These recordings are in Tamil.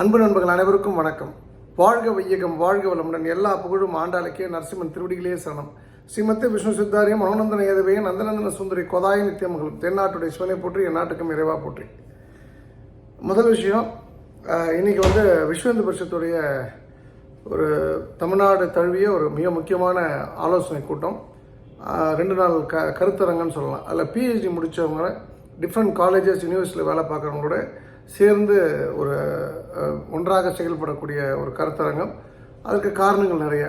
அன்பு நண்பர்கள் அனைவருக்கும் வணக்கம். வாழ்க வையகம் வாழ்க வளமுடன். எல்லா புகழும் ஆண்டாளுக்கே நரசிம்மன் திருவடிகளே சரணம். ஸ்ரீமத்தே விஷ்ணு சித்தாரியம் மனோநந்தன ஏதவே நந்தநந்தன சுந்தரி கொதாய நித்தியமகளும் தென்னாட்டுடைய சிவனை போற்றி என் நாட்டுக்கும் இறைவா போற்றி. முதல் விஷயம் இன்னைக்கு வந்து விஸ்வ பரிஷத்துடைய ஒரு தமிழ்நாடு தழுவிய ஒரு மிக முக்கியமான ஆலோசனை கூட்டம். ரெண்டு நாள் க கருத்தரங்கன்னு சொல்லலாம். அதில் பிஹெச்டி முடித்தவங்க டிஃப்ரெண்ட் காலேஜஸ் யூனிவர்சிட்டியில் வேலை பார்க்குறவங்களோட சேர்ந்து ஒரு ஒன்றாக செயல்படக்கூடிய ஒரு கருத்தரங்கம். அதுக்கு காரணங்கள் நிறைய.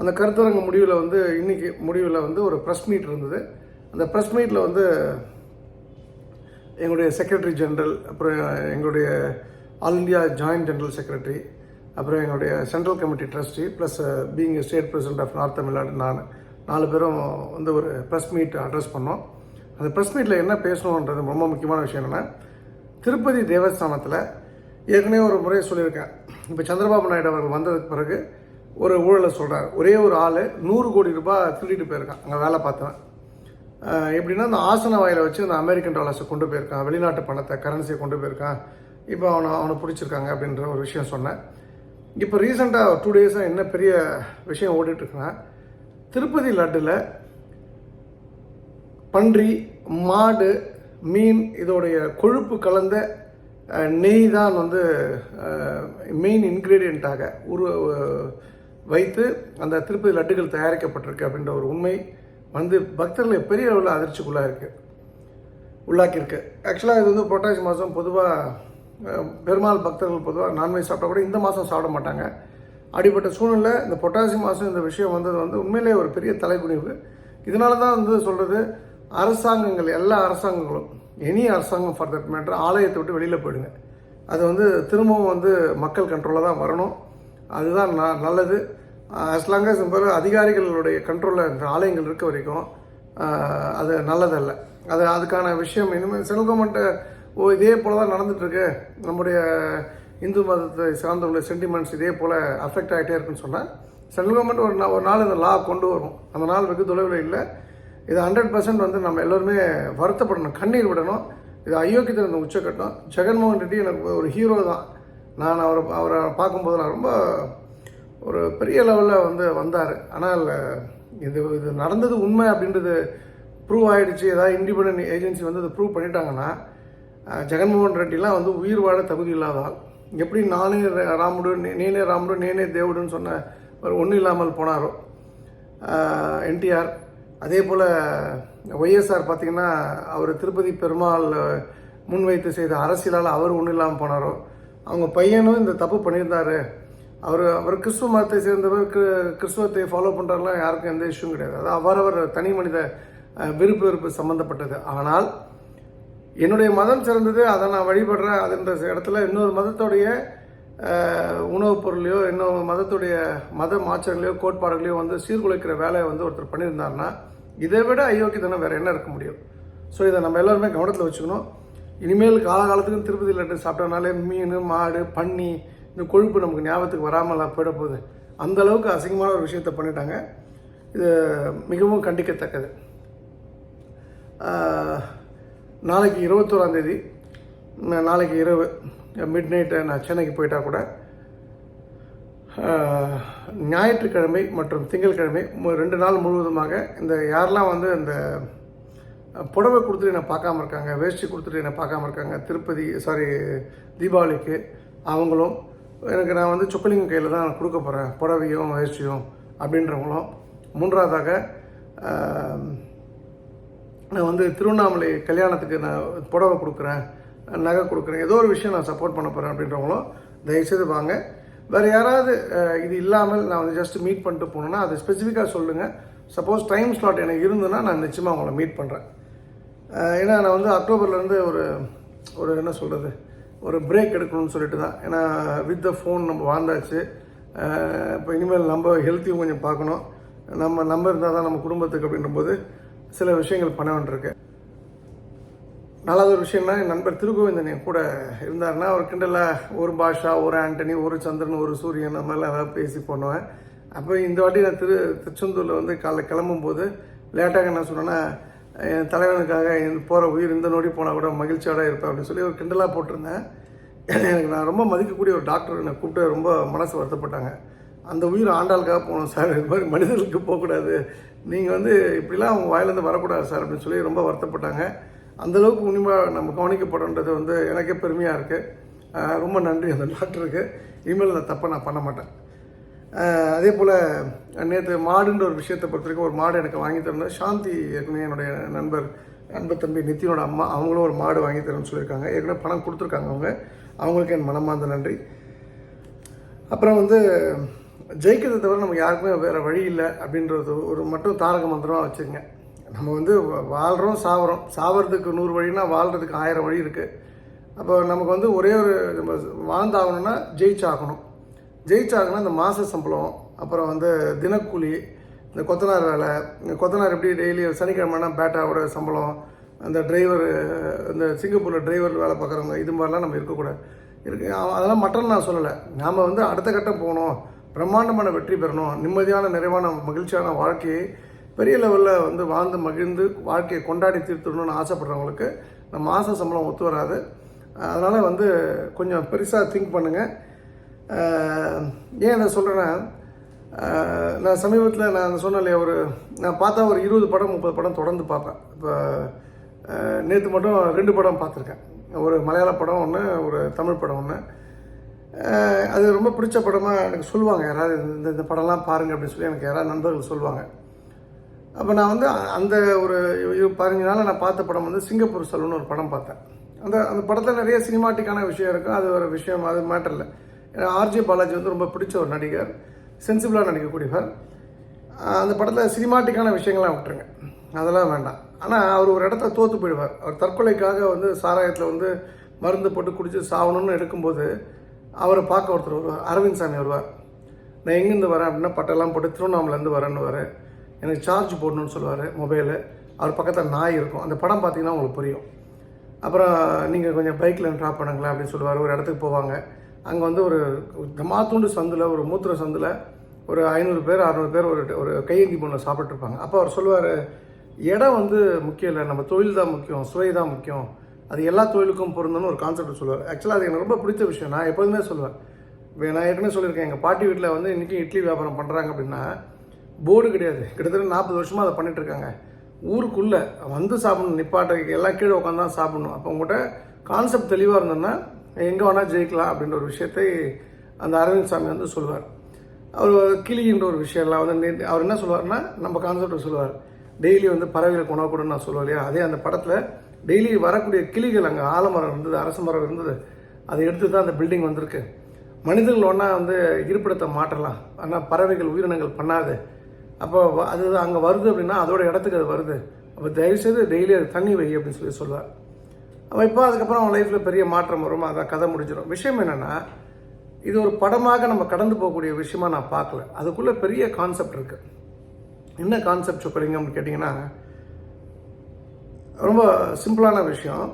அந்த கருத்தரங்க முடிவில் வந்து இன்னைக்கு முடிவில் வந்து ஒரு ப்ரெஸ் மீட் இருந்தது. அந்த ப்ரெஸ் மீட்டில் வந்து எங்களுடைய செக்ரட்டரி ஜென்ரல் அப்புறம் எங்களுடைய all India joint general secretary அப்புறம் எங்களுடைய central committee trustee plus being state president of north Tamil Nadu நான் நாலு பேரும் வந்து ஒரு ப்ரெஸ் மீட் அட்ரஸ் பண்ணோம். அந்த ப்ரெஸ் மீட்டில் என்ன பேசணுன்றது ரொம்ப முக்கியமான விஷயம் என்னென்னா திருப்பதி தேவஸ்தானத்தில் ஏற்கனவே ஒரு முறை சொல்லியிருக்கேன். இப்போ சந்திரபாபு நாயுடு அவர்கள் வந்ததுக்கு பிறகு ஒரு ஊழலை சொல்கிறார் ஒரே ஒரு ஆள் நூறு கோடி ரூபாய் திருடிட்டு போயிருக்கான். அங்கே வேலை பார்த்தவன். எப்படின்னா அந்த ஆசன வாயில் வச்சு அந்த அமெரிக்கன் டாலர்ஸை கொண்டு போயிருக்கான். வெளிநாட்டு பணத்தை கரன்சியை கொண்டு போயிருக்கான். இப்போ அவனை அவனை பிடிச்சிருக்காங்க அப்படின்ற ஒரு விஷயம் சொன்னேன். இப்போ ரீசெண்டாக டூ டேஸாக என்ன பெரிய விஷயம் ஓடிட்டுருக்குன்னா திருப்பதி லட்டில் பன்றி மாடு மீன் இதோடைய கொழுப்பு கலந்த நெய் தான் வந்து மெயின் இன்க்ரீடியண்ட்டாக உரு வைத்து அந்த திருப்பதி லட்டுகள் தயாரிக்கப்பட்டிருக்கு அப்படின்ற ஒரு உண்மை வந்து பக்தர்களை பெரிய அளவில் அதிர்ச்சிக்குள்ளாக இருக்குது உள்ளாக்கியிருக்கு. ஆக்சுவலாக இது வந்து புரட்டாசி மாதம் பொதுவாக பெருமாள் பக்தர்கள் பொதுவாக நான்வெஜ் சாப்பிட்டா கூட இந்த மாதம் சாப்பிட மாட்டாங்க. அப்படிப்பட்ட சூழ்நிலை இந்த பொட்டாசி மாதம் இந்த விஷயம் வந்தது வந்து உண்மையிலேயே ஒரு பெரிய தலைக்குனிவு இதனால தான் வந்து சொல்கிறது அரசாங்கங்கள் எல்லா அரசாங்கங்களும் எனி அரசாங்கம் ஃபார் தட் மேட்ரு ஆலயத்தை விட்டு வெளியில் போயிடுங்க. அது வந்து திரும்பவும் வந்து மக்கள் கண்ட்ரோலில் தான் வரணும். அதுதான் ந- நல்லது. அஸ் லாங் அதிகாரிகளுடைய கண்ட்ரோலில் இந்த ஆலயங்கள் இருக்க வரைக்கும் அது நல்லதல்ல. அது அதுக்கான விஷயம் இனிமேல் சென்ட்ரல் கவர்மெண்ட்டு ஓ இதே போல தான் நடந்துட்டுருக்கு. நம்முடைய இந்து மதத்தை சார்ந்தவங்களுடைய சென்டிமெண்ட்ஸ் இதே போல் அஃபெக்ட் ஆகிட்டே இருக்குன்னு சொன்னால் சென்ட்ரல் கவர்மெண்ட் ஒரு நா ஒரு நாள் இந்த லா கொண்டு வரும். அந்த நாள் வெகு தொலைவில் இல்லை. இது ஹண்ட்ரட் பர்சன்ட் வந்து நம்ம எல்லோருமே வருத்தப்படணும் கண்ணீர் விடணும். இது அயோக்கியத்தில் இந்த உச்சக்கட்டம். ஜெகன்மோகன் ரெட்டி எனக்கு ஒரு ஹீரோ தான். நான் அவரை அவரை பார்க்கும்போது நான் ரொம்ப ஒரு பெரிய லெவலில் வந்து வந்தார். ஆனால் இது இது நடந்தது உண்மை அப்படின்றது ப்ரூவ் ஆகிடுச்சு ஏதாவது இண்டிபெண்ட் ஏஜென்சி வந்து அதை ப்ரூவ் பண்ணிட்டாங்கன்னா ஜெகன்மோகன் ரெட்டிலாம் வந்து உயிர் வாழ தகுதி இல்லாதால் எப்படி நானே ராமுடு நீனே ராமுடு நேனே தேவுடுன்னு சொன்ன ஒரு ஒன்றும் இல்லாமல் போனாரோ? என்டிஆர். அதே போல் ஒய்எஸ்ஆர் பார்த்திங்கன்னா அவர் திருப்பதி பெருமாள் முன்வைத்து செய்த அரசியலால் அவர் ஒன்றும் இல்லாமல் போனாரோ அவங்க பையனும் இந்த தப்பு பண்ணியிருந்தார். அவர் அவர் கிறிஸ்துவ மதத்தை சேர்ந்தவர் கிறிஸ்துவத்தை கிறிஸ்துவத்தை ஃபாலோ பண்ணுறாருலாம் யாருக்கும் எந்த இஷ்யூவும் கிடையாது. அது அவரவர் தனி மனித விருப்பு வெறுப்பு சம்மந்தப்பட்டது ஆனால் என்னுடைய மதம் சிறந்தது அதை நான் வழிபடுறேன் அதுன்ற இடத்துல இன்னொரு மதத்துடைய உணவுப் பொருளையோ இன்னொரு மதத்துடைய மத மாற்றங்களையோ கோட்பாடுகளையோ வந்து சீர்குலைக்கிற வேலையை வந்து ஒருத்தர் பண்ணியிருந்தாருன்னா இதை விட அயோக்கியத்தனம் வேறு என்ன இருக்க முடியும்? ஸோ இதை நம்ம எல்லாருமே கவனத்தில் வச்சுக்கணும். இனிமேல் காலகாலத்துக்கும் திருப்பதி லட்டு சாப்பிட்டனாலே மீன் மாடு பன்னி இந்த கொழுப்பு நமக்கு ஞாபகத்துக்கு வராமல் போயிட போகுது. அந்த அளவுக்கு அசிங்கமான ஒரு விஷயத்தை பண்ணிட்டாங்க. இது மிகவும் கண்டிக்கத்தக்கது. நாளைக்கு இருபத்தோராந்தேதி நாளைக்கு இரவு மிட் நைட்டு நான் சென்னைக்கு போயிட்டால் கூட ஞாயிற்றுக்கிழமை மற்றும் திங்கட்கிழமை ரெண்டு நாள் முழுவதுமாக இந்த யாரெல்லாம் வந்து இந்த புடவை கொடுத்துட்டு என்னை பார்க்காம இருக்காங்க வேஷ்டி கொடுத்துட்டு என்னை பார்க்காம இருக்காங்க திருப்பதி சாரி தீபாவளிக்கு அவங்களும் எனக்கு நான் வந்து சொக்கலிங்க கையில் தான் கொடுக்க போகிறேன் புடவையும் வேஷ்டியும் அப்படின்றவங்களும். மூன்றாவதாக நான் வந்து திருவண்ணாமலை கல்யாணத்துக்கு நான் புடவை கொடுக்குறேன் நகை கொடுக்குறேன் ஏதோ ஒரு விஷயம் நான் சப்போர்ட் பண்ண போகிறேன் அப்படின்றவங்களும் தயவுசெய்து வாங்க. வேறு யாராவது இது இல்லாமல் நான் வந்து ஜஸ்ட் மீட் பண்ணிட்டு போனோன்னா அதை ஸ்பெசிஃபிக்காக சொல்லுங்கள் சப்போஸ் டைம் ஸ்லாட் எனக்கு இருந்ததுன்னா நான் நிச்சயமாக அவங்கள மீட் பண்ணுறேன் ஏன்னா நான் வந்து அக்டோபர்லேருந்து ஒரு ஒரு என்ன சொல்கிறது ஒரு பிரேக் எடுக்கணும்னு சொல்லிட்டு தான். ஏன்னா வித் த ஃபோன் நம்ம வாழ்ந்தாச்சு. இப்போ இனிமேல் நம்ம ஹெல்த்தையும் கொஞ்சம் பார்க்கணும். நம்ம நம்ம இருந்தால் தான் நம்ம குடும்பத்துக்கு அப்படின்றபோது சில விஷயங்கள் பண்ண வேண்டியிருக்கு. நாலாவது ஒரு விஷயம்னா என் நண்பர் திருகோவிந்தன் என் கூட இருந்தாருன்னா அவர் ஒரு பாஷா ஒரு ஆண்டனி ஒரு சந்திரன் ஒரு சூரியன் அந்த மாதிரிலாம் ஏதாவது பேசி பண்ணுவேன் அப்போ இந்த வாட்டி நான் திரு திருச்செந்தூரில் வந்து காலைல கிளம்பும்போது லேட்டாக என்ன சொன்னேன்னா என் தலைவனுக்காக போகிற உயிர் இந்த நோடி போனால் கூட மகிழ்ச்சியோட இருப்பேன் அப்படின்னு சொல்லி ஒரு கிண்டலாக போட்டிருந்தேன். எனக்கு நான் ரொம்ப மதிக்கக்கூடிய ஒரு டாக்டர் என்னை கூப்பிட்டு ரொம்ப மனசு வருத்தப்பட்டாங்க. அந்த உயிர் ஆண்டாளுக்காக போகணும் சார் இது மாதிரி மனிதர்களுக்கு போகக்கூடாது. நீங்கள் வந்து இப்படிலாம் அவங்க வாயிலேருந்து வரக்கூடாது சார் அப்படின்னு சொல்லி ரொம்ப வருத்தப்பட்டாங்க. அந்தளவுக்கு உண்மையாக நம்ம கவனிக்கப்படுன்றது வந்து எனக்கே பெருமையாக இருக்குது ரொம்ப நன்றி அந்த டாக்டருக்கு. இனிமேல் அந்த தப்பை நான் பண்ண மாட்டேன். அதே போல் நேற்று மாடுன்ற ஒரு விஷயத்தை பொறுத்த வரைக்கும் ஒரு மாடு எனக்கு வாங்கி தரணும் சாந்தி ஏற்கனவே என்னுடைய நண்பர் அன்பு தம்பி நித்தினோட அம்மா அவங்களும் ஒரு மாடு வாங்கி தரேன்னு சொல்லியிருக்காங்க. ஏற்கனவே பணம் கொடுத்துருக்காங்க அவங்க. அவங்களுக்கு என் மனமார்ந்த நன்றி. அப்புறம் வந்து ஜெயிக்கிறதை தவிர நமக்கு யாருக்குமே வேறு வழி இல்லை அப்படின்றது ஒரு மட்டும் தாரக மந்திரமாக வச்சுருங்க நம்ம வந்து வாழ்கிறோம் சாவறோம். சாவறதுக்கு நூறு வழினா வாழ்கிறதுக்கு ஆயிரம் வழி இருக்குது அப்போ நமக்கு வந்து ஒரே ஒரு நம்ம வாழ்ந்தாகணும்னா ஜெயிச்சாகணும். ஜெயிச்சாகணும்னா இந்த மாத சம்பளம் அப்புறம் வந்து தினக்கூலி இந்த கொத்தனார் வேலை கொத்தனார் எப்படி டெய்லி சனிக்கிழமைனா பேட்டாவோட சம்பளம் அந்த டிரைவர் இந்த சிங்கப்பூரில் டிரைவர் வேலை பார்க்குறவங்க இது மாதிரிலாம் நம்ம இருக்கக்கூடாது. இருக்கு. அதெல்லாம் மட்டன் நான் சொல்லலை. நாம் வந்து அடுத்த கட்டம் போகணும். பிரம்மாண்டமான வெற்றி பெறணும். நிம்மதியான நிறைவான மகிழ்ச்சியான வாழ்க்கையை பெரிய லெவலில் வந்து வாழ்ந்து மகிழ்ந்து வாழ்க்கையை கொண்டாடி தீர்த்துடணும்னு ஆசைப்படுறவங்களுக்கு இந்த மாத சம்பளம் ஒத்து வராது. அதனால் வந்து கொஞ்சம் பெருசாக திங்க் பண்ணுங்கள் ஏன் நான் சொல்கிறேன்னா நான் சமீபத்தில் நான் சொன்னேன் இல்லையா ஒரு நான் பார்த்தா ஒரு இருபது படம் முப்பது படம் தொடர்ந்து பார்ப்பேன். இப்போ நேற்று மட்டும் ரெண்டு படம் பார்த்துருக்கேன். ஒரு மலையாள படம் ஒன்று ஒரு தமிழ் படம் ஒன்று அது ரொம்ப பிடிச்ச படமாக எனக்கு சொல்லுவாங்க. யாராவது இந்த இந்த படம்லாம் பாருங்கள் அப்படின்னு சொல்லி எனக்கு யாராவது நண்பர்கள் சொல்லுவாங்க. அப்போ நான் வந்து அந்த ஒரு பதினஞ்சு நாள் நான் பார்த்த படம் வந்து சிங்கப்பூர் சலூன் ஒரு படம் பார்த்தேன். அந்த அந்த படத்தில் நிறைய சினிமாட்டிக்கான விஷயம் இருக்கும் அது ஒரு விஷயம் அது மேட்டர் இல்லை. ஏன்னா ஆர்ஜே பாலாஜி வந்து ரொம்ப பிடிச்ச ஒரு நடிகர் சென்சிபிளாக நடிக்கக்கூடியவர். அந்த படத்தில் சினிமாட்டிக்கான விஷயங்கள்லாம் விட்டுருங்க. அதெல்லாம் வேண்டாம். ஆனால் அவர் ஒரு இடத்துல தோற்று போயிடுவார். அவர் தற்கொலைக்காக வந்து சாராயத்தில் வந்து மருந்து போட்டு குடித்து சாகணும்னு எடுக்கும்போது அவரை பார்க்க ஒருத்தர் வருவார். அரவிந்த் சாமி வருவார். நான் எங்கேருந்து வரேன்? அப்படின்னா பட்டெல்லாம் போட்டு திருவண்ணாமலேருந்து வரேன்னு வரேன் எனக்கு சார்ஜ் போடணும்னு சொல்லுவார் மொபைலு அவர் பக்கத்தில் நாய் இருக்கும். அந்த படம் பார்த்தீங்கன்னா உங்களுக்கு புரியும். அப்புறம் நீங்கள் கொஞ்சம் பைக்கில் ட்ராப் பண்ணுங்களேன் அப்படின்னு சொல்லுவார். ஒரு இடத்துக்கு போவாங்க. அங்கே வந்து ஒரு மாத்தூண்டு சந்தில் ஒரு மூத்திர சந்தில் ஒரு ஐநூறு பேர் அறநூறு பேர் ஒரு ஒரு கையேந்தி பொண்ணு சாப்பிட்டுருப்பாங்க அப்போ அவர் சொல்லுவார் இடம் வந்து முக்கியம் இல்லை. நம்ம தொழில் தான் முக்கியம். சுவை தான் முக்கியம். அது எல்லா தொழிலுக்கும் பொருந்தணும்னு ஒரு கான்செப்ட் சொல்லுவார். ஆக்சுவலாக அது எனக்கு ரொம்ப பிடிச்ச விஷயம். நான் எப்போதுமே சொல்லுவேன். நான் ஏற்கனவே சொல்லியிருக்கேன். எங்கள் பாட்டி வீட்டில் வந்து இன்றைக்கி இட்லி வியாபாரம் பண்ணுறாங்க அப்படின்னா போர்டு கிடையாது. கிட்டத்தட்ட நாற்பது வருஷமாக அதை பண்ணிகிட்ருக்காங்க ஊருக்குள்ளே வந்து சாப்பிடணும் நிப்பாட்ட எல்லாம் கீழே உட்காந்து தான் சாப்பிடணும். அப்போ உங்கள்கிட்ட கான்செப்ட் தெளிவாக இருந்தோன்னா எங்கே வேணால் ஜெயிக்கலாம் அப்படின்ற ஒரு விஷயத்தை அந்த அரவிந்த் சாமி வந்து சொல்லுவார். அவர் கிளின்ற ஒரு விஷயம்லாம் வந்து அவர் என்ன சொல்லுவார்னா நம்ம கான்செப்ட் சொல்லுவார். டெய்லி வந்து பறவைகளுக்கு உணவு கூட நான் சொல்லுவேன் இல்லையா? அதே அந்த படத்தில் டெய்லி வரக்கூடிய கிளிகள் அங்கே ஆலமரம் இருந்தது அரச மரம் இருந்தது. அதை எடுத்து தான் அந்த பில்டிங் வந்திருக்கு. மனிதர்கள் ஒன்றா வந்து இருப்பிடத்தை மாற்றலாம். ஆனால் பறவைகள் உயிரினங்கள் பண்ணாது அப்போ அது அங்கே வருது அப்படின்னா அதோட இடத்துக்கு அது வருது. அப்போ தயவுசெய்து டெய்லி அது தண்ணி வை அப்படின்னு சொல்லி சொல்லுவார் அவன் இப்போ அதுக்கப்புறம் அவன் லைஃப்பில் பெரிய மாற்றம் வரும். அதான் கதை முடிஞ்சிடும் விஷயம் என்னென்னா இது ஒரு படமாக நம்ம கடந்து போகக்கூடிய விஷயமா நான் பார்க்கல. அதுக்குள்ளே பெரிய கான்செப்ட் இருக்குது என்ன கான்செப்ட் சொக்கலிங்கம்னு கேட்டிங்கன்னா ரொம்ப சிம்பிளான விஷயம்.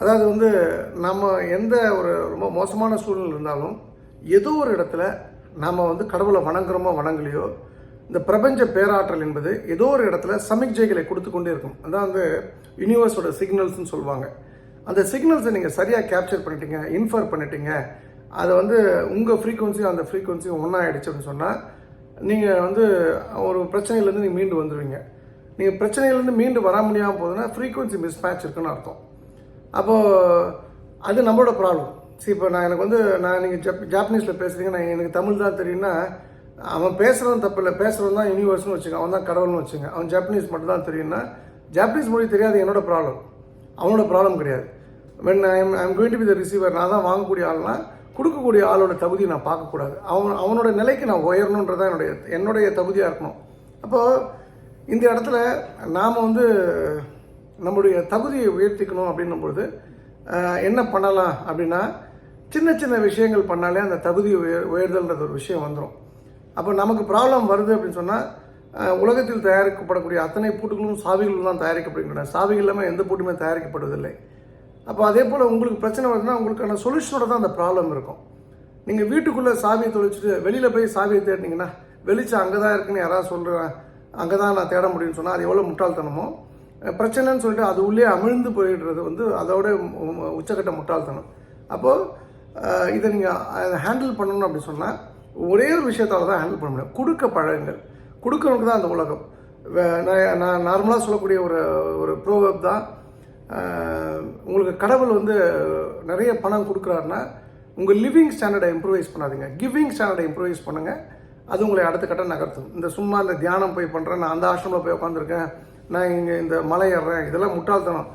அதாவது வந்து நம்ம எந்த ஒரு ரொம்ப மோசமான சூழ்நிலை இருந்தாலும் ஏதோ ஒரு இடத்துல நாம் வந்து கடவுளை வணங்குறோமோ வணங்கலையோ இந்த பிரபஞ்ச பேராற்றல் என்பது ஏதோ ஒரு இடத்துல சமிக்ஜைகளை கொடுத்து கொண்டே இருக்கும். அதான் வந்து யூனிவர்ஸோட சிக்னல்ஸ்னு சொல்லுவாங்க. அந்த சிக்னல்ஸை நீங்கள் சரியாக கேப்சர் பண்ணிட்டீங்க இன்ஃபர் பண்ணிட்டீங்க அதை வந்து உங்கள் ஃப்ரீக்குவன்சியும் அந்த ஃப்ரீக்குவன்சியும் ஒன்றா ஆயிடுச்சு அப்படின்னு சொன்னால் நீங்கள் வந்து ஒரு பிரச்சனையிலேருந்து நீங்கள் மீண்டு வந்துடுவீங்க நீங்கள் பிரச்சனையிலேருந்து மீண்டு வர முடியாமல் போதுன்னா ஃப்ரீக்குவன்சி மிஸ் மேட்ச் இருக்குன்னு அர்த்தம். அப்போது அது நம்மளோட ப்ராப்ளம் சரி இப்போ நான் எனக்கு வந்து நான் நீங்கள் ஜப் ஜாப்பனீஸில் பேசுகிறீங்க நான் எனக்கு தமிழ் தான் தெரியும்னா அவன் பேசுகிறவன் தப்பு இல்லை. பேசுகிறவன் தான் யூனிவர்ஸ்னு வச்சுங்க அவன் தான் கடவுள்னு வச்சுங்க அவன் ஜாப்பனீஸ் மட்டும் தான் தெரியும்னா ஜாப்பனீஸ் மொழி தெரியாது என்னோட ப்ராப்ளம் அவனோட ப்ராப்ளம் கிடையாது. When I am I'm going to be the receiver நான் தான் வாங்கக்கூடிய ஆள்னா கொடுக்கக்கூடிய ஆளோட தகுதி நான் பார்க்கக்கூடாது. அவன் அவனோட நிலைக்கு நான் உயரணுன்றதான் என்னுடைய என்னுடைய தகுதியாக இருக்கணும். அப்போது இந்த இடத்துல நாம் வந்து நம்முடைய தகுதியை உயர்த்திக்கணும் அப்படின்னும் பொழுது என்ன பண்ணலாம் அப்படின்னா சின்ன சின்ன விஷயங்கள் பண்ணாலே அந்த தகுதி உயர் உயர்தல்ன்றது ஒரு விஷயம் வந்துடும் அப்போ நமக்கு ப்ராப்ளம் வருது அப்படின்னு சொன்னால் உலகத்தில் தயாரிக்கப்படக்கூடிய அத்தனை பூட்டுகளும் சாவிகளும் தான் தயாரிக்கப்படுகின்றன. சாவிகள் இல்லாமல் எந்த பூட்டுமே தயாரிக்கப்படுவதில்லை. அப்போ அதே போல் உங்களுக்கு பிரச்சனை வருதுன்னா உங்களுக்கான சொல்யூஷனோட தான் அந்த ப்ராப்ளம் இருக்கும். நீங்கள் வீட்டுக்குள்ளே சாவியை தொலைச்சிட்டு வெளியில் போய் சாவியை தேடினீங்கன்னா வெளிச்சம் அங்கே தான் இருக்குன்னு யாராவது சொல்கிறேன் அங்கே தான் நான் தேட முடியும்னு சொன்னால் அது எவ்வளோ முட்டாள்தனமோ? பிரச்சனைன்னு சொல்லிட்டு அது உள்ளே அமிழ்ந்து போயிடுறது வந்து அதோட உச்சக்கட்ட முட்டாள்தனம். அப்போது இதை நீங்கள் ஹேண்டில் பண்ணணும் அப்படி சொன்னால் ஒரே ஒரு விஷயத்தால் தான் ஹேண்டில் பண்ண முடியும். கொடுக்க பழகுங்கள் கொடுக்கறவனுக்கு தான் அந்த உலகம். வே- நான் நான் நார்மலாக சொல்லக்கூடிய ஒரு ஒரு ப்ரோவப் தான் உங்களுக்கு கடவுள் வந்து நிறைய பணம் கொடுக்குறாருன்னா உங்கள் லிவிங் ஸ்டாண்டர்டை இம்ப்ரூவைஸ் பண்ணாதீங்க. கிவிங் ஸ்டாண்டர்டை இம்ப்ரூவைஸ் பண்ணுங்கள் அது உங்களை அடுத்த கட்டம் நகர்த்தும். இந்த சும்மா இந்த தியானம் போய் பண்ணுறேன் நான் அந்த ஆசிரமில் போய் உட்காந்துருக்கேன் நான் இங்கே இந்த மலை ஏறுறேன் இதெல்லாம் முட்டாள்தனம்.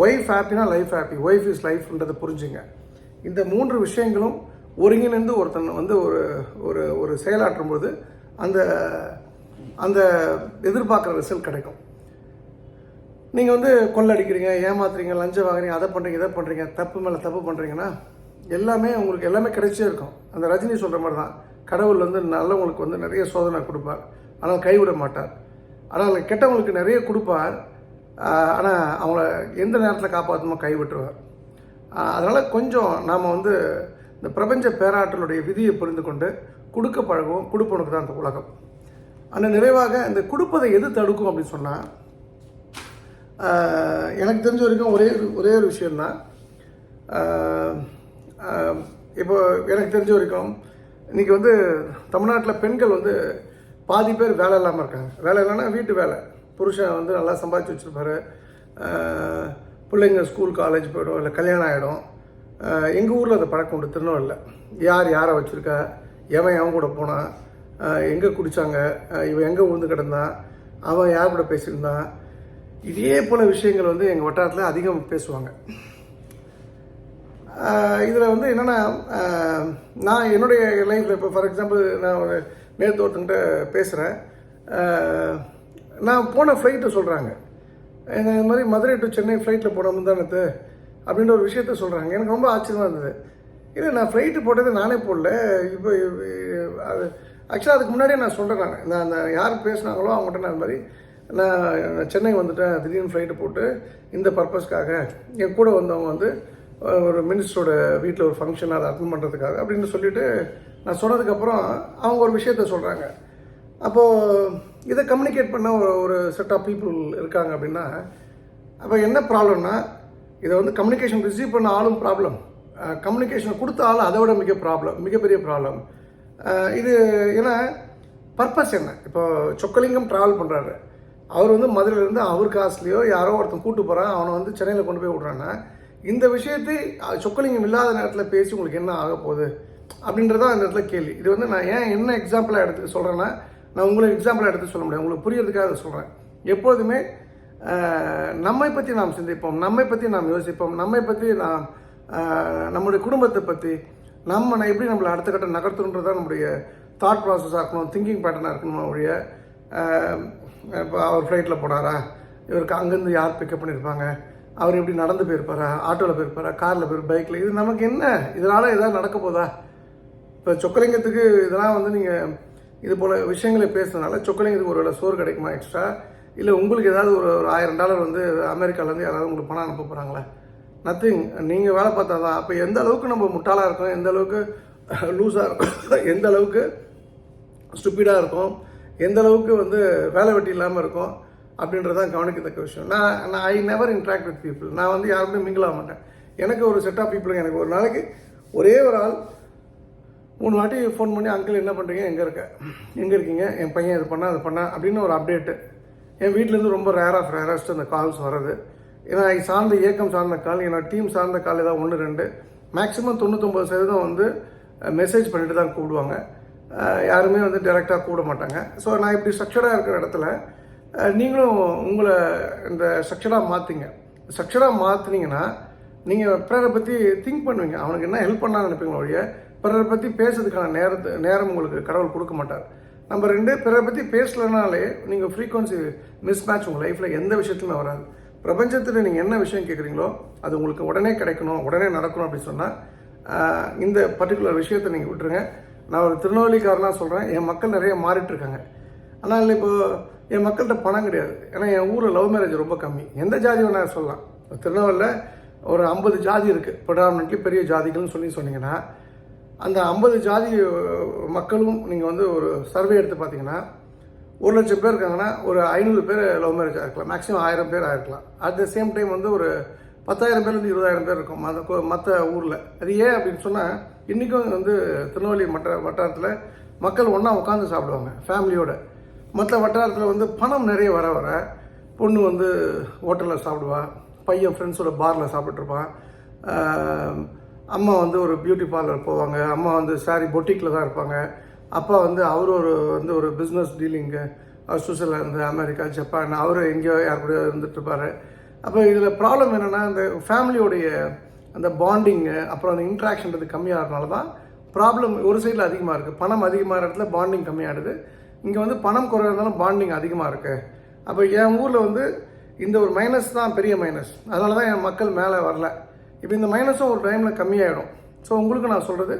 ஒய்ஃப் ஹாப்பினா லைஃப் ஹாப்பி ஒய்ஃப் இஸ் லைஃப்ன்றதை புரிஞ்சுங்க. இந்த மூன்று விஷயங்களும் ஒருங்கிணைந்து ஒருத்தன் வந்து ஒரு ஒரு ஒரு செயலாற்றும் போது அந்த அந்த எதிர்பார்க்குற ரிசல்ட் கிடைக்கும். நீங்கள் வந்து கொள்ளடிக்கிறீங்க ஏமாத்துறீங்க லஞ்சம் வாங்குறீங்க அதை பண்ணுறீங்க இதை பண்ணுறீங்க தப்பு மேலே தப்பு பண்ணுறீங்கன்னா எல்லாமே உங்களுக்கு எல்லாமே கிடைச்சே இருக்கும். அந்த ரஜினி சொல்கிற மாதிரி தான் கடவுள் வந்து நல்லவங்களுக்கு வந்து நிறைய சோதனை கொடுப்பார். ஆனால் கைவிட மாட்டார். ஆனால் கெட்டவங்களுக்கு நிறைய கொடுப்பார். ஆனால் அவங்கள எந்த நேரத்தில் காப்பாற்றணுமோ கைவிட்டுருவார். அதனால் கொஞ்சம் நாம் வந்து இந்த பிரபஞ்ச பேராற்றலுடைய விதியை புரிந்து கொண்டு கொடுக்க பழகுவோம் கொடுப்பவனுக்கு தான் அந்த உலகம். அந்த நிறைவாக இந்த கொடுப்பதை எது தடுக்கும் அப்படின்னு சொன்னால் எனக்கு தெரிஞ்ச வரைக்கும் ஒரே ஒரு- ஒரே ஒரு விஷயம்தான். இப்போ எனக்கு தெரிஞ்ச வரைக்கும் இன்றைக்கி வந்து தமிழ்நாட்டில் பெண்கள் வந்து பாதி பேர் வேலை இல்லாமல் இருக்காங்க. வேலை இல்லைன்னா வீட்டு வேலை. புருஷன் வந்து நல்லா சம்பாதிச்சு வச்சுருப்பாரு. பிள்ளைங்க ஸ்கூல் காலேஜ் போயிடும் இல்லை கல்யாணம் ஆகிடும் எங்கள் ஊரில் அந்த பழக்கம் உண்டு. திருநெல்வேலியில் யார் யாரை வச்சுருக்கா? எவன் எவன் கூட போனான் எங்கே குடித்தாங்க இவன் எங்கே விழுந்து கிடந்தான் அவன் யார் கூட பேசியிருந்தான் இதே போல் விஷயங்கள் வந்து எங்கள் வட்டாரத்தில் அதிகம் பேசுவாங்க. இதில் வந்து என்னென்னா நான் என்னுடைய லைஃப்பில் இப்போ ஃபார் எக்ஸாம்பிள் நான் ஒரு நேற்று ஒருத்தங்கிட்ட பேசுகிறேன் நான் போன ஃப்ளைட்டை சொல்கிறாங்க இந்த மாதிரி மதுரை டு சென்னை ஃப்ளைட்டில் போன தானே அப்படின்ற ஒரு விஷயத்த சொல்கிறாங்க எனக்கு ரொம்ப ஆச்சரியமாக இருந்தது. இல்லை நான் ஃப்ளைட்டு போட்டது நானே போடல. இப்போ அது ஆக்சுவலாக அதுக்கு முன்னாடியே நான் சொல்கிறேன் நான். நான் அந்த யார் பேசுனாங்களோ அவங்ககிட்ட நான் இந்த மாதிரி நான் சென்னை வந்துட்டேன். திடீர்னு ஃப்ளைட்டு போட்டு இந்த பர்பஸ்க்காக என் கூட வந்தவங்க வந்து ஒரு மினிஸ்டரோட வீட்டில் ஒரு ஃபங்க்ஷன் அதை அட்டன் பண்ணுறதுக்காக அப்படின்னு சொல்லிட்டு நான் சொன்னதுக்கப்புறம் அவங்க ஒரு விஷயத்த சொல்கிறாங்க அப்போது இதை கம்யூனிகேட் பண்ண ஒரு ஒரு செட் ஆஃப் பீப்புள் இருக்காங்க அப்படின்னா அப்போ என்ன ப்ராப்ளம்னா இதை வந்து கம்யூனிகேஷன் ரிசீவ் பண்ண ஆளும் ப்ராப்ளம் கம்யூனிகேஷன் கொடுத்த ஆள் அதை விட மிக ப்ராப்ளம் மிகப்பெரிய ப்ராப்ளம் இது ஏன்னா பர்பஸ் என்ன? இப்போ சொக்கலிங்கம் ட்ராவல் பண்ணுறாரு அவர் வந்து மதுரையிலேருந்து அவர் காசுலேயோ யாரோ ஒருத்தன் கூட்டு போகிறான் அவனை வந்து சென்னையில் கொண்டு போய் விட்றான்னா இந்த விஷயத்தை சொக்கலிங்கம் இல்லாத நேரத்தில் பேசி உங்களுக்கு என்ன ஆக போகுது? அப்படின்றதான் அந்த இடத்துல கேள்வி. இது வந்து நான் ஏன் என்ன எக்ஸாம்பிளாக எடுத்து சொல்கிறேன்னா நான் உங்களை எக்ஸாம்பிளாக எடுத்து சொல்ல முடியாது. உங்களுக்கு புரியறதுக்காக அதை சொல்கிறேன் எப்போதுமே நம்மை பற்றி நாம் சிந்திப்போம். நம்மை பற்றி நாம் யோசிப்போம். நம்மை பற்றி நாம் நம்முடைய குடும்பத்தை பற்றி நம்ம எப்படி நம்மளை அடுத்த கட்ட நகர்த்தணுன்றது தான் நம்முடைய தாட் ப்ராசஸாக இருக்கணும். திங்கிங் பேட்டர்னாக இருக்கணும் அவருடைய இப்போ அவர் ஃப்ளைட்டில் போனாரா? இவருக்கு அங்கேருந்து யார் பிக்கப் பண்ணியிருப்பாங்க அவர் எப்படி நடந்து போயிருப்பாரா? ஆட்டோவில் போயிருப்பாரா? காரில் போய் பைக்கில் இது நமக்கு என்ன? இதனால் எதாவது நடக்க போதா? இப்போ சொக்கலிங்கத்துக்கு இதெல்லாம் வந்து நீங்கள் இது போல் விஷயங்களை பேசுனதுனால சொக்கலிங்கத்துக்கு ஒரு வேளை சோறு கிடைக்குமா எக்ஸ்ட்ரா இல்லை உங்களுக்கு ஏதாவது ஒரு ஒரு ஆயிரம் டாலர் வந்து அமெரிக்காலேருந்து யாராவது உங்களுக்கு பணம் அனுப்ப போகிறாங்களா நத்திங் நீங்கள் வேலை பார்த்தா தான். அப்போ எந்த அளவுக்கு நம்ம முட்டாளாக இருக்கோம்? எந்த அளவுக்கு லூஸாக இருக்கும்? எந்த அளவுக்கு ஸ்டூப்பிடாக இருக்கும்? எந்த அளவுக்கு வந்து வேலை வெட்டி இல்லாமல் இருக்கும்? அப்படின்றதான் கவனிக்கத்தக்க விஷயம். நான் நான் I never interact with people நான் வந்து யாருமே மிங்கிள் ஆக மாட்டேன். எனக்கு ஒரு செட் ஆஃப் பீப்புளுங்க எனக்கு ஒரு நாளைக்கு ஒரே ஒரு ஆள் மூணு வாட்டி ஃபோன் பண்ணி அங்கிள் என்ன பண்ணுறீங்க எங்கே இருக்க? எங்கே இருக்கீங்க? என் பையன் இது பண்ணால் அது பண்ணால் அப்படின்னு ஒரு அப்டேட்டு என் வீட்டிலேருந்து ரொம்ப ரேர் ஆஃப் ரேரஸ்ட் அந்த கால்ஸ் வர்றது. ஏன்னா சார்ந்த இயக்கம் சார்ந்த கால் என்னோடய டீம் சார்ந்த கால் ஏதாவது ஒன்று ரெண்டு. மேக்ஸிமம் தொண்ணூத்தொம்பது சதவீதம் வந்து மெசேஜ் பண்ணிட்டு தான் கூப்பிடுவாங்க. யாருமே வந்து டைரெக்டாக கூப்பிட மாட்டாங்க. ஸோ நான் இப்படி ஸ்ட்ரக்சர்டாக இருக்கிற இடத்துல நீங்களும் உங்களை இந்த ஸ்ட்ரக்சராக மாற்றிங்க ஸ்ட்ரக்சராக மாற்றினீங்கன்னா நீங்கள் பிறரை பற்றி திங்க் பண்ணுவீங்க. அவனுக்கு என்ன ஹெல்ப் பண்ணான்னு நினைப்பீங்க ஒழிய பிறரை பற்றி பேசுறதுக்கான நேரத்து நேரம் உங்களுக்கு கடவுள் கொடுக்க மாட்டார். நம்ம ரெண்டு பிறரை பற்றி பேசலனாலே நீங்கள் ஃப்ரீக்வன்சி மிஸ் மேட்ச் உங்கள் லைஃப்பில் எந்த விஷயத்துலையுமே வராது. பிரபஞ்சத்தில் நீங்கள் என்ன விஷயம் கேட்குறீங்களோ அது உங்களுக்கு உடனே கிடைக்கணும் உடனே நடக்கணும் அப்படின்னு சொன்னால் இந்த பர்டிகுலர் விஷயத்தை நீங்கள் விட்டுருங்க. நான் ஒரு திருநெல்வேலிக்காரனாக சொல்கிறேன் என் மக்கள் நிறைய மாறிட்டுருக்காங்க. ஆனால் இப்போது என் மக்கள்கிட்ட பணம் கிடையாது. ஏன்னா என் ஊரில் லவ் மேரேஜ் ரொம்ப கம்மி. எந்த ஜாதி வேணால் சொல்லலாம். திருநெல்வேலியில் ஒரு ஐம்பது ஜாதி இருக்குது ப்ரிடாமினெட்லி பெரிய ஜாதிகள்னு சொல்லி சொன்னீங்கன்னா அந்த ஐம்பது ஜாதி மக்களும் நீங்கள் வந்து ஒரு சர்வே எடுத்து பார்த்தீங்கன்னா ஒரு லட்சம் பேர் இருக்காங்கன்னா ஒரு ஐநூறு பேர் லவ் மேரேஜ் ஆகிருக்கலாம் மேக்ஸிமம் ஆயிரம் பேர் ஆகிருக்கலாம் அட் த சேம் டைம் வந்து ஒரு பத்தாயிரம் பேர்லேருந்து இருபதாயிரம் பேர் இருக்கும். மற்ற மற்ற ஊரில். அது ஏன் அப்படின்னு சொன்னால் இன்றைக்கும் வந்து திருநெல்வேலி மற்ற வட்டாரத்தில் மக்கள் ஒன்றா உட்காந்து சாப்பிடுவாங்க ஃபேமிலியோட மற்ற வட்டாரத்தில் வந்து பணம் நிறைய வர வர பொண்ணு வந்து ஹோட்டலில் சாப்பிடுவா பையன் ஃப்ரெண்ட்ஸோட பாரில் சாப்பிட்ருப்பான் அம்மா வந்து ஒரு பியூட்டி பார்லர் போவாங்க. அம்மா வந்து சாரி பொட்டிக்கில் தான் இருப்பாங்க. அப்பா வந்து அவர் ஒரு வந்து ஒரு business dealing Switzerland America Japan அவர் எங்கேயோ யார் கூட இருந்துட்டுருப்பார் அப்போ இதில் ப்ராப்ளம் என்னென்னா இந்த ஃபேமிலியோடைய அந்த பாண்டிங்கு அப்புறம் அந்த இன்ட்ராக்ஷன்றது கம்மியாகிறதுனால தான் ப்ராப்ளம் ஒரு சைடில் அதிகமாக இருக்குது பணம் அதிகமாக இடத்துல பாண்டிங் கம்மியாகிடுது இங்கே வந்து பணம் குறையிறதுனால பாண்டிங் அதிகமாக இருக்குது அப்போ என் ஊரில் வந்து இந்த ஒரு மைனஸ் தான் பெரிய மைனஸ் அதனால தான் என் மக்கள் மேலே வரல. இப்போ இந்த மைனஸும் ஒரு டைமில் கம்மியாயிடும். ஸோ உங்களுக்கு நான் சொல்கிறது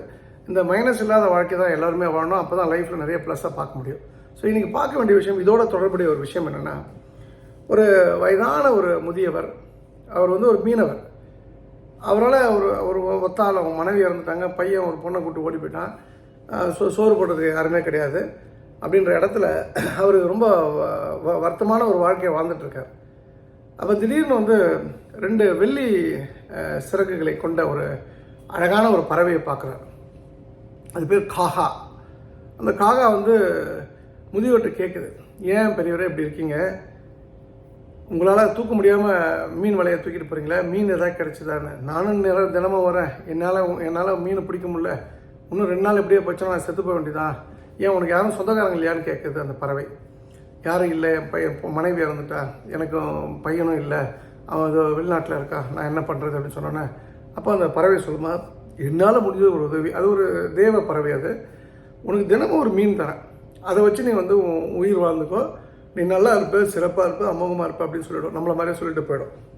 இந்த மைனஸ் இல்லாத வாழ்க்கை தான் எல்லாருமே வாழணும். அப்போ தான் லைஃப்பில் நிறைய ப்ளஸ்ஸாக பார்க்க முடியும். ஸோ இன்றைக்கி பார்க்க வேண்டிய விஷயம் இதோட தொடர்புடைய ஒரு விஷயம் என்னென்னா ஒரு வயதான ஒரு முதியவர் அவர் வந்து ஒரு மீனவர். அவரால் ஒரு ஒரு ஒத்தால் அவங்க மனைவி இறந்துட்டாங்க பையன் ஒரு பொண்ணை கூட்டு ஓடி போயிட்டான். சோ சோறு போடுறதுக்கு யாருமே கிடையாது. அப்படின்ற இடத்துல அவர் ரொம்ப வ- வ- வருத்தமான ஒரு வாழ்க்கையை வாழ்ந்துட்டுருக்கார் அப்போ திடீர்னு வந்து ரெண்டு வெள்ளி சிறகுகளை கொண்ட ஒரு அழகான ஒரு பறவையை பார்க்குறார். அது பேர் காகா. அந்த காகா வந்து முதியோட்டு கேட்குது ஏன் பெரியவரே இப்படி இருக்கீங்க? உங்களால் தூக்க முடியாமல் மீன் வலையை தூக்கிட்டு போகிறீங்களா மீன் எதாவது கிடச்சிதான்னு நானும் நிற தினமும் வரேன். என்னால் என்னால் மீன் பிடிக்க முடில இன்னும் ரெண்டு நாள் எப்படியே போச்சுன்னா நான் செத்து போக வேண்டியதான் ஏன் உனக்கு யாரும் சொந்தக்காரங்க இல்லையான்னு கேட்குது அந்த பறவை. யாரும் இல்லை என் பையன் மனைவி இறந்துட்டா எனக்கும் பையனும் இல்லை. அவன் ஏதோ வெளிநாட்டில் இருக்கா நான் என்ன பண்ணுறது அப்படின்னு சொன்னோன்னே அப்போ அந்த பறவை சொல்லுமா என்னால் முடிஞ்சது ஒரு உதவி. அது ஒரு தேவ பறவை அது. உனக்கு தினமும் ஒரு மீன் தரேன். அதை வச்சு நீ வந்து உயிர் வாழ்ந்துக்கோ. நீ நல்லா இருப்ப சிறப்பாக இருப்ப அமோகமாக இருப்ப அப்படின்னு சொல்லிவிடும் நம்மளை மாதிரியே சொல்லிட்டு போயிடும்.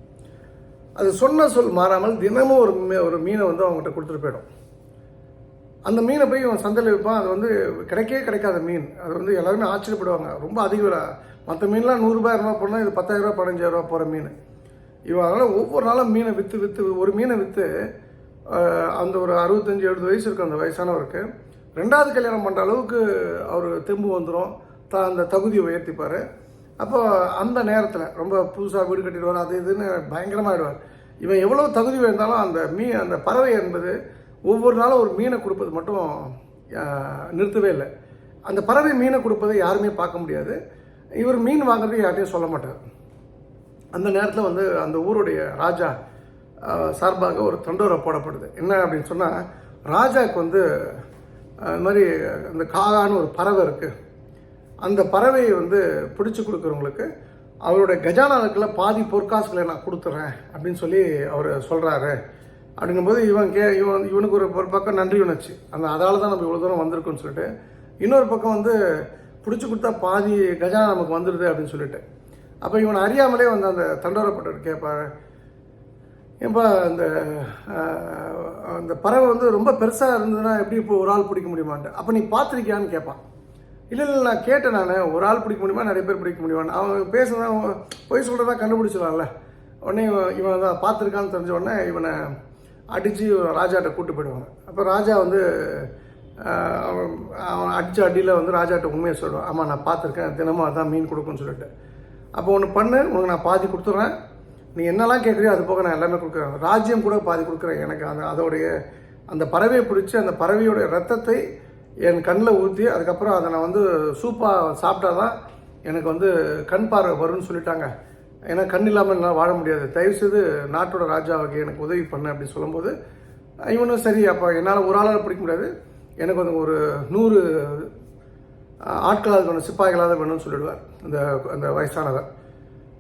அது சொன்ன சொல் மாறாமல் தினமும் ஒரு மீ- ஒரு மீனை வந்து அவங்ககிட்ட கொடுத்துட்டு போயிடும். அந்த மீனை போய் இவன் சந்தையில் விற்பான் அது வந்து கிடைக்கவே கிடைக்காத மீன். அது வந்து எல்லாருமே ஆச்சரியப்படுவாங்க. ரொம்ப அதிக விலை. மற்ற மீன்லாம் நூறுரூபா இரநூறுவா போனால் இது பத்தாயிரரூபா பதினஞ்சாயிரரூபா போகிற மீன். இவன் அதனால் ஒவ்வொரு நாளும் மீனை விற்று விற்று ஒரு மீனை விற்று அந்த ஒரு அறுபத்தஞ்சி எழுபது வயசு இருக்கும் அந்த வயசானவருக்கு. ரெண்டாவது கல்யாணம் பண்ணுற அளவுக்கு அவர் தெம்பு வந்துடும் தான் அந்த தகுதியை உயர்த்திப்பார். அப்போ அந்த நேரத்தில் ரொம்ப புதுசாக வீடு கட்டிடுவார் அது இதுன்னு பயங்கரமாகிடுவார் இவன் எவ்வளோ தகுதி இருந்தாலும் அந்த மீ அந்த பறவை என்பது ஒவ்வொரு நாளும் ஒரு மீனை கொடுப்பது மட்டும் நிறுத்தவே இல்லை. அந்த பறவை மீனை கொடுப்பதை யாருமே பார்க்க முடியாது. இவர் மீன் வாங்குறது யார்ட்டையும் சொல்ல மாட்டார். அந்த நேரத்தில் வந்து அந்த ஊருடைய ராஜா சார்பாக ஒரு தொண்டரை போடப்படுது. என்ன அப்படின்னு சொன்னால் ராஜாவுக்கு வந்து இந்த மாதிரி அந்த காகான்னு ஒரு பறவை இருக்குது அந்த பறவையை வந்து பிடிச்சி கொடுக்குறவங்களுக்கு அவருடைய கஜானாவுக்குள்ள பாதி பொற்காசுகளை நான் கொடுத்துட்றேன் அப்படின்னு சொல்லி அவர் சொல்கிறாரு அப்படிங்கும்போது இவன் கே இவன் இவனுக்கு ஒரு ஒரு பக்கம் நன்றி உணர்ச்சி. அந்த அதால் தான் நம்ம இவ்வளோ தூரம் வந்திருக்கோம்னு சொல்லிட்டு இன்னொரு பக்கம் வந்து பிடிச்சி கொடுத்தா பாதி கஜானா நமக்கு வந்துடுது அப்படின்னு சொல்லிட்டு. அப்போ இவன் அறியாமலே வந்து அந்த தண்டோரப்பட்டவர் கேட்பாரு ஏன்பா அந்த அந்த பறவை வந்து ரொம்ப பெருசாக இருந்ததுன்னா எப்படி இப்போ ஒரு ஆள் பிடிக்க முடியுமான்ட்டு. அப்போ நீ பார்த்துருக்கியான்னு கேட்பான் இல்லை இல்லை நான் கேட்டேன் நான். ஒரு ஆள் பிடிக்க முடியுமா? நிறைய பேர் பிடிக்க முடியுமான்னு. அவன் பேசுனா பொய் சொல்கிறதா கண்டுபிடிச்சிடலாம்ல. உடனே இவன் இவன் தான் பார்த்துருக்கான்னு தெரிஞ்ச உடனே இவனை அடித்து ராஜாட்ட கூட்டு போயிடுவாங்க. அப்போ ராஜா வந்து அவன் அவன் அடித்த அடியில் வந்து ராஜாட்ட உண்மையை சொல்லுவான். ஆமாம் நான் பார்த்துருக்கேன். தினமும் அதான் மீன் கொடுக்குன்னு சொல்லிட்டு. அப்போ ஒன்று பண்ணு உனக்கு நான் பாதி கொடுத்துட்றேன் நீ என்னெல்லாம் கேட்குறியோ அது போக நான் எல்லாமே கொடுக்குறேன். ராஜ்யம் கூட பாதி கொடுக்குறேன். எனக்கு அந்த அதோடைய அந்த பறவையை பிடிச்சி அந்த பறவையோடைய ரத்தத்தை என் கண்ணில் ஊற்றி அதுக்கப்புறம் அதை நான் வந்து சூப்பாக சாப்பிட்டா தான் எனக்கு வந்து கண் பார்வை வரும்னு சொல்லிட்டாங்க. ஏன்னா கண் இல்லாமல் என்னால் வாழ முடியாது. தயவுசெய்து நாட்டோட ராஜாவுக்கு எனக்கு உதவி பண்ண அப்படின்னு சொல்லும்போது இவனும் சரி அப்போ என்னால் ஒரு ஆளால் பிடிக்க முடியாது. எனக்கு வந்து ஒரு நூறு ஆஹ், ஆட்களாவது வேணும் சிப்பாய்களாவது வேணும்னு சொல்லிடுவார் அந்த அந்த வயசானவர்.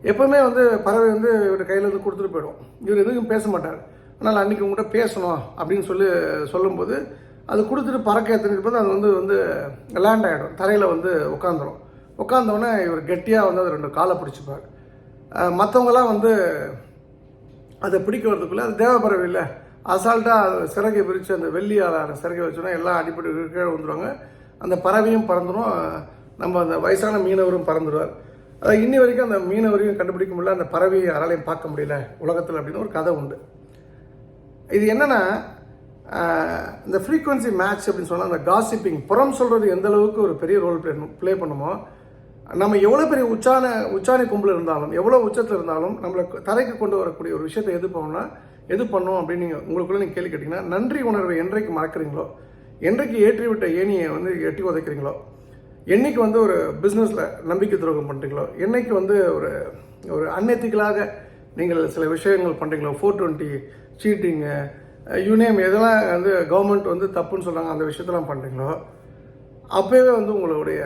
எப்போவுமே வந்து பறவை வந்து இவர் கையிலேருந்து கொடுத்துட்டு போயிடும். இவர் எதுவும் பேச மாட்டார். ஆனால் அன்றைக்கி உங்கள்கிட்ட பேசணும் அப்படின்னு சொல்லி சொல்லும்போது அது கொடுத்துட்டு பறக்க ஏற்றிட்டு போது அது வந்து வந்து லேண்ட் ஆகிடும் தரையில் வந்து உட்காந்துரும் உட்காந்தோடனே இவர் கெட்டியாக வந்து அது ரெண்டு காலை பிடிச்சிப்பார். மற்றவங்களாம் வந்து அதை பிடிக்க வரதுக்குள்ளே அது தேவப்பறவை இல்லை. அசால்ட்டாக சிறகை பிரித்து அந்த வெள்ளியால் சிறகை வச்சோன்னா எல்லாம் அடிப்படை கீழே வந்துடுவாங்க அந்த பறவையும் பறந்துடும் நம்ம அந்த வயசான மீனவரும் பறந்துடுவார் அது இன்னி வரைக்கும் அந்த மீனவரையும் கண்டுபிடிக்க முடியல அந்த பறவையை யாராலையும் பார்க்க முடியல உலகத்தில் அப்படின்னு ஒரு கதை உண்டு. இது என்னென்னா இந்த ஃப்ரீக்குவென்சி மேட்ச் அப்படின்னு சொன்னால் அந்த காசிப்பிங் புறம் சொல்கிறது எந்த அளவுக்கு ஒரு பெரிய ரோல் ப்ளே ப்ளே பண்ணுமோ நம்ம எவ்வளோ பெரிய உச்சான உச்சாணி கும்பல் இருந்தாலும் எவ்வளோ உச்சத்தில் இருந்தாலும் நம்மளை தரைக்கு கொண்டு வரக்கூடிய ஒரு விஷயத்தை எது பண்ணோம்னா எது பண்ணோம் அப்படின்னு நீங்கள் உங்களுக்குள்ளே நீங்கள் கேள்வி கேட்டிங்கன்னா நன்றி உணர்வை என்றைக்கு மறக்கிறீங்களோ என்றைக்கு ஏற்றிவிட்ட ஏனியை ஏணியை வந்து எட்டி உதைக்கிறீங்களோ என்னைக்கு வந்து ஒரு பிஸ்னஸில் நம்பிக்கை துரோகம் பண்ணுறீங்களோ என்றைக்கு வந்து ஒரு ஒரு அன்எத்திக்கலாக நீங்கள் சில விஷயங்கள் பண்ணுறீங்களோ ஃபோர் டுவெண்ட்டி சீட்டிங்கு யூனியம் எதெல்லாம் வந்து கவர்மெண்ட் வந்து தப்புன்னு சொல்கிறாங்க அந்த விஷயத்தெல்லாம் பண்ணுறீங்களோ அப்போவே வந்து உங்களுடைய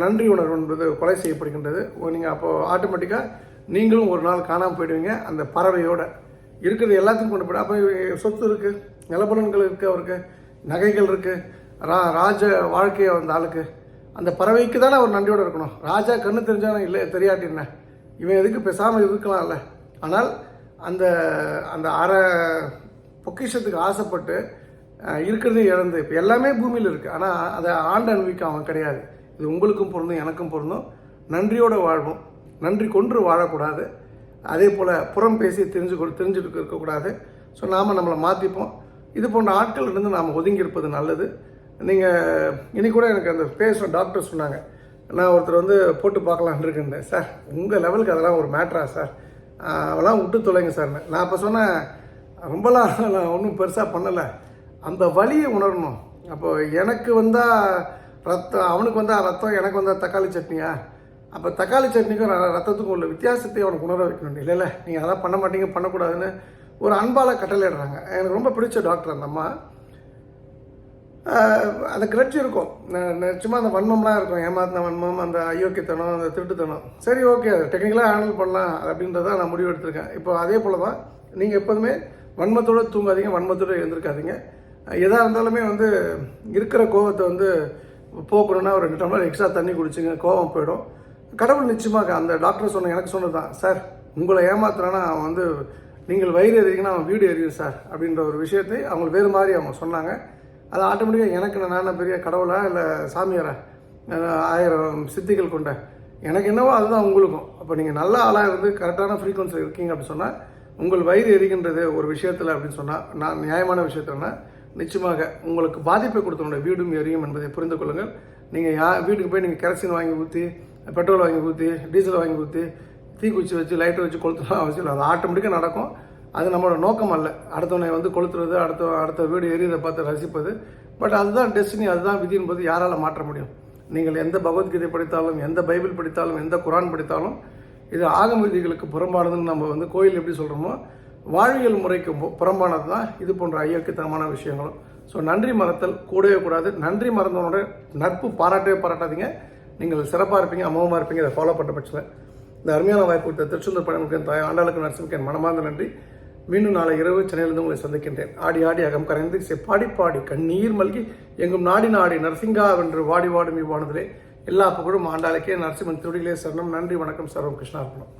நன்றி உணர்வு என்பது கொலை செய்யப்படுகின்றது. நீங்கள் அப்போது ஆட்டோமேட்டிக்காக நீங்களும் ஒரு நாள் காணாமல் போயிடுவீங்க. அந்த பறவையோட இருக்கிறது எல்லாத்தையும் கொண்டு போய்ட்டு அப்போ சொத்து இருக்குது நிலபலன்கள் இருக்குது அவருக்கு நகைகள் இருக்குது ரா ராஜ வாழ்க்கையை அந்த ஆளுக்கு. அந்த பறவைக்கு தானே அவர் நன்றியோடு இருக்கணும். ராஜா கண்ணு தெரிஞ்சாலும் இல்லை தெரியாட்டி என்ன? இவன் எதுக்கு பேசாமல் இருக்கலாம்ல ஆனால் அந்த அந்த அரை பொக்கிஷத்துக்கு ஆசைப்பட்டு இருக்கிறதே இழந்து இப்போ எல்லாமே பூமியில் இருக்குது ஆனால் அதை ஆண்டு அனுபவிக்க அவன் கிடையாது. இது உங்களுக்கும் பொருந்தும் எனக்கும் பொருந்தும். நன்றியோடு வாழ்வோம். நன்றி கொன்று வாழக்கூடாது. அதே போல் புறம் பேசி தெரிஞ்சு கொடு தெரிஞ்சுட்டு இருக்கக்கூடாது. ஸோ நாம் நம்மளை மாற்றிப்போம் இது போன்ற ஆட்கள் இருந்து நாம் ஒதுங்கி இருப்பது நல்லது. நீங்கள் இனி கூட எனக்கு அந்த பேசுகிற டாக்டர் சொன்னாங்க. நான் ஒருத்தர் வந்து போட்டு பார்க்கலான் இருக்கேன் சார் உங்கள் லெவலுக்கு அதெல்லாம் ஒரு மேட்ரா சார்? ஆஹ் அதெல்லாம் விட்டு தொலைங்க சார். நான் அப்போ சொன்னேன் ரொம்பலாம் நான் ஒன்றும் பெருசாக பண்ணலை. அந்த வழியை உணரணும். அப்போ எனக்கு வந்தால் ரத்தம் அவனுக்கு வந்தால் ரத்தம் எனக்கு வந்தால் தக்காளி சட்னியா? அப்போ தக்காளி சட்னிக்கும் ரத்தத்துக்கும் உள்ள வித்தியாசத்தை அவனுக்கு உணர வைக்கணும். இல்லை இல்லை நீங்கள் அதெல்லாம் பண்ண மாட்டீங்க பண்ணக்கூடாதுன்னு ஒரு அன்பால் கட்டளையிடுறாங்க. எனக்கு ரொம்ப பிடிச்ச டாக்டர் அந்த அம்மா. அந்த கிளர்ச்சி இருக்கும். சும்மா அந்த வன்மம்லாம் இருக்கும். ஏமாத்தின வன்மம் அந்த அயோக்கியத்தனம் அந்த திருட்டுத்தனம். சரி ஓகே டெக்னிக்கலாக ஹேண்டில் பண்ணலாம் அப்படின்றத நான் முடிவு எடுத்திருக்கேன். இப்போ அதே போல் தான் நீங்கள் எப்போதுமே வன்மத்தோடு தூங்காதீங்க வன்மத்தோடு எழுந்திருக்காதீங்க. எதாக இருந்தாலுமே வந்து இருக்கிற கோவத்தை வந்து போக்கணும்னா ஒரு ரெண்டு டம்ளர் எக்ஸ்ட்ரா தண்ணி குடிச்சுங்க கோவம் போயிடும். கடவுள் நிச்சயமாக அந்த டாக்டர் சொன்ன எனக்கு சொன்னது தான் சார் உங்களை ஏமாத்துறானா அவன் வந்து நீங்கள் வயிறு எறிங்கன்னா அவன் வீடு எறியும் சார் அப்படின்ற ஒரு விஷயத்தை அவங்க வேறு மாதிரி அவங்க சொன்னாங்க. அது ஆட்டோமேட்டிக்காக எனக்கு நான் என்ன பெரிய கடவுளா இல்லை சாமியாரா? ஆயிரம் சித்திகள் கொண்ட. எனக்கு என்னவோ அதுதான் உங்களுக்கும். அப்போ நீங்கள் நல்ல ஆளாக இருந்து கரெக்டான ஃப்ரீக்குவன்சியில் இருக்கீங்க அப்படின்னு சொன்னால் உங்கள் வயிறு எரிகின்றது ஒரு விஷயத்தில் அப்படின்னு சொன்னால் நான் நியாயமான விஷயத்துலனா நிச்சயமாக உங்களுக்கு பாதிப்பை கொடுத்தவனுடைய வீடும் எரியும் என்பதை புரிந்து கொள்ளுங்கள். நீங்கள் யா வீட்டுக்கு போய் நீங்கள் கெரசின் வாங்கி ஊற்றி பெட்ரோல் வாங்கி ஊற்றி டீசல் வாங்கி ஊற்றி தீக்குச்சி வச்சு லைட்டை வச்சு கொளுத்தலாம் அவசியம் இல்லை. அது ஆட்டோமேட்டிக்காக நடக்கும். அது நம்மளோட நோக்கம் அல்ல. அடுத்தவனை வந்து கொளுத்துறது அடுத்த அடுத்த வீடு எரியதை பார்த்து ரசிப்பது. பட் அதுதான் டெஸ்டினி அதுதான் விதி என்பது யாரால் மாற்ற முடியும். நீங்கள் எந்த பகவத்கீதை படித்தாலும் எந்த பைபிள் படித்தாலும் எந்த குரான் படித்தாலும் இது ஆகம விதிகளுக்கு புறம்பானதுன்னு நம்ம வந்து கோயில் எப்படி சொல்கிறோமோ வாழ்வியல் முறைக்கு புறம்பானது தான் இது போன்ற ஐயக்கத்தனமான விஷயங்களும். ஸோ நன்றி மறத்தல் கூடவே கூடாது. நன்றி மறந்தவனோட நட்பு பாராட்டவே பாராட்டாதீங்க. நீங்கள் சிறப்பாக இருப்பீங்க அமோகமாக இருப்பீங்க இதை ஃபாலோ பண்ண பட்சத்தில். இந்த அருமையான வாய்ப்பு கொடுத்த திருச்செந்தூர் பழமுக்கு தாய் ஆண்டாளுக்கு நரசிம்க்கு என் மனமார்ந்த நன்றி. மீண்டும் நாளை இரவு சென்னையிலிருந்து உங்களை சந்திக்கின்றேன். ஆடி ஆடி அகம் கரைந்து செப்பாடி பாடி கண்ணீர் மல்கி எங்கும் நாடி நாடி நரசிங்கா வென்று வாடி வாடும் இவ்வானதிலே. எல்லா புகழும் ஆண்டாளுக்கே. நரசிம்மன் திருடிகளே சரணம். நன்றி வணக்கம். சர்வம் கிருஷ்ணார்ப்பணம்